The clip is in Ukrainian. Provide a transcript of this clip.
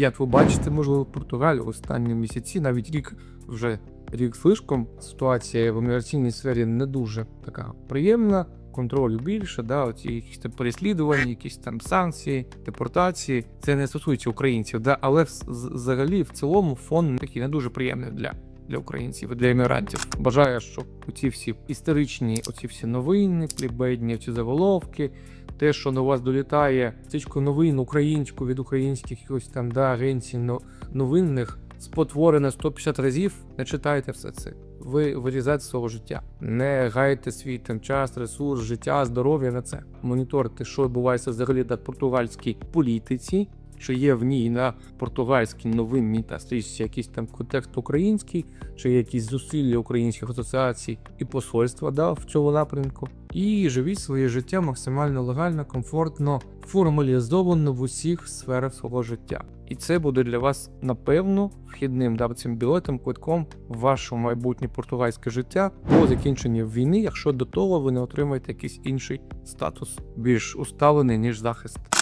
Як ви бачите, можливо, Португалія останні місяці, навіть рік вже рік слишком. Ситуація в імміграційній сфері не дуже така приємна. Контролю більше, да, оці якісь там переслідування, якісь там санкції, депортації. Це не стосується українців, да, але взагалі в цілому фон такий не дуже приємний для, для українців, і для іммігрантів. Бажаю, щоб оці всі історичні, оці всі новини, клібедні, ці заголовки, те, що до вас долітає стичку новин українську від українських якихось там да, агенцій новинних, спотворене 150 разів, не читайте все це. Ви вирізайте свого життя. Не гайте свій там час, ресурс, життя, здоров'я на це. Моніторте, що відбувається взагалі на португальській політиці, чи є в ній на португальській новинні та стрічці якийсь там контекст український, чи є якісь зусилля українських асоціацій і посольства да, в цьому напрямку. І живіть своє життя максимально легально, комфортно, формалізовано в усіх сферах свого життя. І це буде для вас напевно вхідним да, цим білетом, квитком в ваше майбутнє португальське життя по закінченні війни, якщо до того ви не отримаєте якийсь інший статус, більш усталений ніж захист.